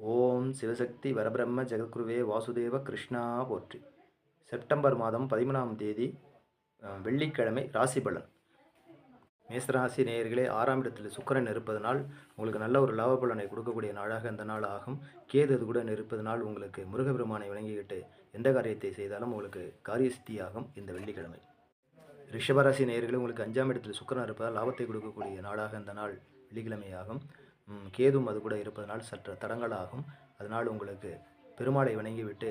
ஓம் சிவசக்தி வரபிரம்ம ஜெகத்குருவே வாசுதேவ கிருஷ்ணா போற்றி. செப்டம்பர் மாதம் பதிமூணாம் தேதி வெள்ளிக்கிழமை ராசி பலன். மேசராசி நேயர்களே ஆறாம் இடத்தில் சுக்கரன் இருப்பதனால் உங்களுக்கு நல்ல ஒரு லாப பலனை கொடுக்கக்கூடிய நாளாக இந்த நாள் ஆகும். கேது அது கூட இருப்பதனால் உங்களுக்கு முருகபெருமானை விளங்கிக்கிட்டு எந்த காரியத்தை செய்தாலும் உங்களுக்கு காரிய சித்தியாகும் இந்த வெள்ளிக்கிழமை. ரிஷபராசி நேயர்களே உங்களுக்கு அஞ்சாம் இடத்தில் சுக்கரன் இருப்பதால் லாபத்தை கொடுக்கக்கூடிய நாளாக இந்த நாள் வெள்ளிக்கிழமையாகும். கேதும் அது கூட இருப்பதனால் சற்று தடங்கலாகும். அதனால் உங்களுக்கு பெருமாளை வணங்கிவிட்டு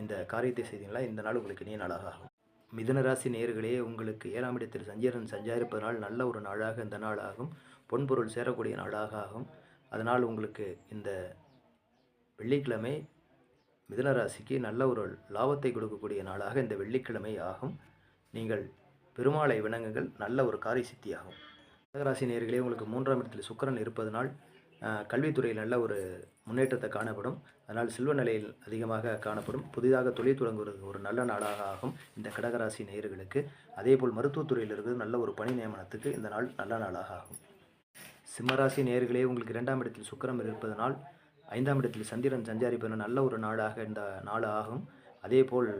இந்த காரியத்தை செய்தீங்களா? இந்த நாள் உங்களுக்கு இனிய நாளாக ஆகும் மிதனராசி நேர்களே உங்களுக்கு ஏழாம் இடத்தில் சஞ்சீரன் சஞ்சாரிப்பதனால் நல்ல ஒரு நாளாக இந்த நாள் ஆகும் பொன்பொருள் சேரக்கூடிய நாளாக ஆகும் அதனால் உங்களுக்கு இந்த வெள்ளிக்கிழமை மிதனராசிக்கு நல்ல ஒரு லாபத்தை கொடுக்கக்கூடிய நாளாக இந்த வெள்ளிக்கிழமை ஆகும். நீங்கள் பெருமாளை வணங்குங்கள். நல்ல ஒரு காரிய சித்தியாகும். கடகராசி நேர்களே உங்களுக்கு மூன்றாம் இடத்தில் சுக்கிரன் இருப்பதனால் கல்வித்துறையில் நல்ல ஒரு முன்னேற்றத்தை காணப்படும். அதனால் செல்வ நிலையில் அதிகமாக காணப்படும். புதிதாக தொழில் தொடங்குவதற்கு ஒரு நல்ல நாளாக ஆகும் இந்த கடகராசி நேயர்களுக்கு. அதேபோல் மருத்துவத்துறையில் இருக்கிறது நல்ல ஒரு பணி நியமனத்துக்கு இந்த நாள் நல்ல நாளாக ஆகும். சிம்மராசி நேயர்களே உங்களுக்கு இரண்டாம் இடத்தில் சுக்கிரம் இருப்பதனால் ஐந்தாம் இடத்தில் சந்திரன் சஞ்சாரிப்பது நல்ல ஒரு நாளாக இந்த நாள் ஆகும். அதேபோல்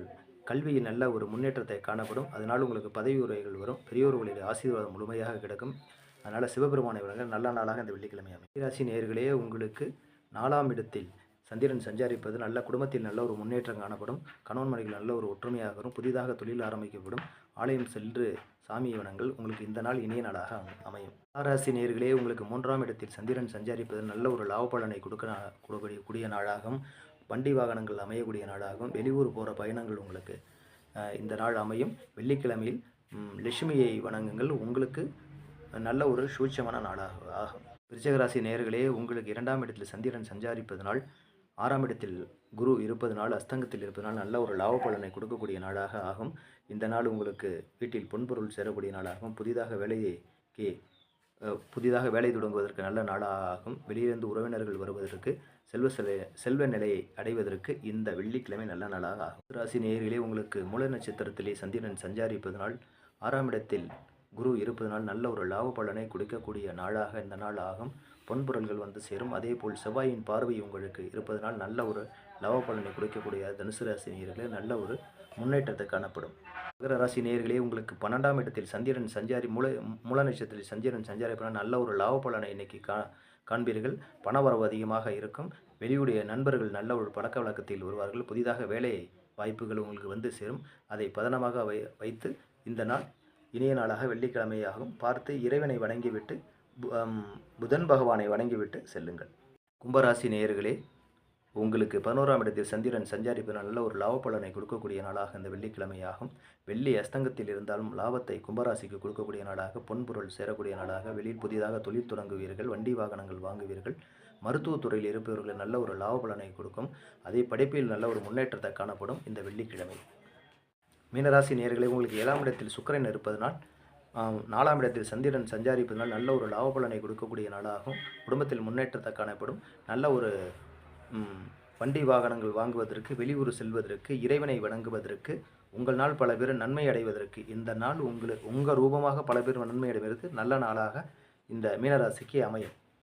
கல்வியில் நல்ல ஒரு முன்னேற்றத்தை காணப்படும். அதனால் உங்களுக்கு பதவி உரைகள் வரும். பெரியோர்களுடைய ஆசீர்வாதம் முழுமையாக கிடைக்கும். அதனால் சிவபெருமானை வழங்க நல்ல நாளாக இந்த வெள்ளிக்கிழமை அமையும். ராசி நேயர்களே உங்களுக்கு நாலாம் இடத்தில் சந்திரன் சஞ்சாரிப்பது நல்ல குடும்பத்தில் நல்ல ஒரு முன்னேற்றம் காணப்படும். கணவன் மனைவிகள் நல்ல ஒரு ஒற்றுமையாக வரும். புதிதாக தொழில் ஆரம்பிக்கப்படும். ஆலயம் சென்று சாமி வனங்கள் உங்களுக்கு இந்த நாள் இனிய நாளாக அமையும். ஆராசி நேர்களே உங்களுக்கு மூன்றாம் இடத்தில் சந்திரன் சஞ்சாரிப்பது நல்ல ஒரு லாப பலனை கொடுக்க கொடுக்கக்கூடிய கூடிய நாளாகும். வண்டி வாகனங்கள் அமையக்கூடிய நாளாகும். வெளியூர் போகிற பயணங்கள் உங்களுக்கு இந்த நாள் அமையும். வெள்ளிக்கிழமையில் லட்சுமியை வணங்குங்கள். உங்களுக்கு நல்ல ஒரு சூட்சமான நாளாக ஆகும். விருச்சகராசி நேயர்களே உங்களுக்கு இரண்டாம் இடத்தில் சந்திரன் சஞ்சாரிப்பதனால் ஆறாம் இடத்தில் குரு இருப்பதனால் அஸ்தங்கத்தில் இருப்பதனால் நல்ல ஒரு லாப பலனை கொடுக்கக்கூடிய நாளாக ஆகும். இந்த நாள் உங்களுக்கு வீட்டில் பொன்பொருள் சேரக்கூடிய நாளாகும் புதிதாக வேலைக்கு புதிதாக வேலை தொடங்குவதற்கு நல்ல நாளாக ஆகும் வெளியிலிருந்து உறவினர்கள் வருவதற்கு செல்வ செல செல்வ நிலையை அடைவதற்கு இந்த வெள்ளிக்கிழமை நல்ல நாளாக ஆகும். ராசி நேயர்களே உங்களுக்கு மூல நட்சத்திரத்திலே சந்திரன் சஞ்சாரிப்பதனால் ஆறாம் இடத்தில் குரு இருப்பதனால் நல்ல ஒரு லாப பலனை கொடுக்கக்கூடிய நாளாக இந்த நாள் ஆகும். பொன்பொருள்கள் வந்து சேரும். அதே போல் செவ்வாயின் பார்வை உங்களுக்கு இருப்பதனால் நல்ல ஒரு லாப பலனை கொடுக்கக்கூடிய தனுசு ராசி நேர்களே நல்ல ஒரு முன்னேற்றத்தை காணப்படும். மகர ராசி நேர்களே உங்களுக்கு பன்னெண்டாம் இடத்தில் சந்திரன் சஞ்சாரி மூல மூல நட்சத்திரத்தில் சந்திரன் சஞ்சாரிப்பதனால் நல்ல ஒரு லாப பலனை இன்னைக்கு கா காண்பீர்கள். பணவரவு அதிகமாக இருக்கும். வெளியுடைய நண்பர்கள் நல்ல ஒரு பழக்க வழக்கத்தில் வருவார்கள். புதிதாக வேலை வாய்ப்புகள் உங்களுக்கு வந்து சேரும். அதை பதனமாக வை வைத்து இந்த நாள் இனிய நாளாக வெள்ளிக்கிழமையாகும் பார்த்து இறைவனை வணங்கிவிட்டு புதன் பகவானை வணங்கிவிட்டு செல்லுங்கள். கும்பராசி நேயர்களே உங்களுக்கு பதினோராம் இடத்தில் சந்திரன் சஞ்சாரிப்பதனால் நல்ல ஒரு லாப பலனை கொடுக்கக்கூடிய நாளாக இந்த வெள்ளிக்கிழமையாகும். வெள்ளி அஸ்தங்கத்தில் இருந்தாலும் லாபத்தை கும்பராசிக்கு கொடுக்கக்கூடிய நாளாக பொன்பொருள் சேரக்கூடிய நாளாக வெளியில் புதிதாக தொழில் தொடங்குவீர்கள் வண்டி வாகனங்கள் வாங்குவீர்கள் மருத்துவத்துறையில் இருப்பவர்கள் நல்ல ஒரு லாப பலனை கொடுக்கும். அதே படிப்பில் நல்ல ஒரு முன்னேற்றத்தை காணப்படும் இந்த வெள்ளிக்கிழமை. மீனராசி நேர்களை உங்களுக்கு ஏழாம் இடத்தில் சுக்கரன் இருப்பதனால் நாலாம் இடத்தில் சந்திரன் சஞ்சாரிப்பதனால் நல்ல ஒரு லாப பலனை கொடுக்கக்கூடிய நாளாகும். குடும்பத்தில் முன்னேற்றத்தை காணப்படும். நல்ல ஒரு வண்டி வாகனங்கள் வாங்குவதற்கு வெளியூர் செல்வதற்கு இறைவனை வணங்குவதற்கு உங்கள் நாள் பல பேர் நன்மை அடைவதற்கு இந்த நாள் உங்களுக்கு உங்கள் ரூபமாக பல பேர் நன்மை அடைவதற்கு நல்ல நாளாக இந்த மீனராசிக்கு அமையும்.